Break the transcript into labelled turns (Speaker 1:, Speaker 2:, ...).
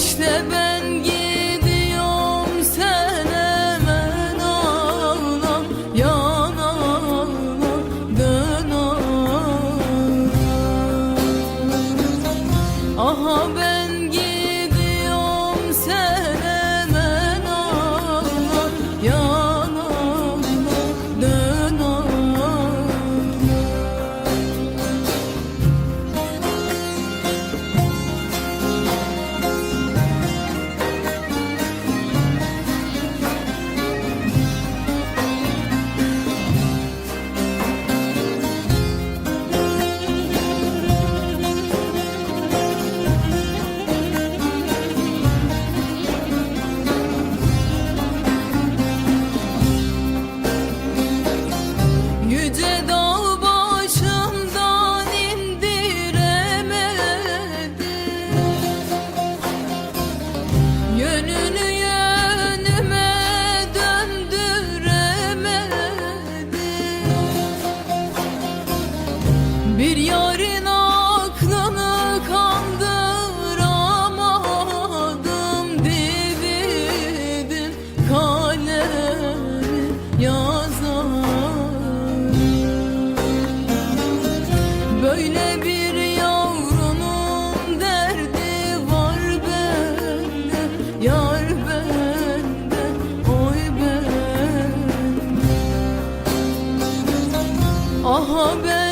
Speaker 1: İşte ben gidiyorum sen hemen ağlam Yan ağlam dön ağlam. Aha ben Oh ben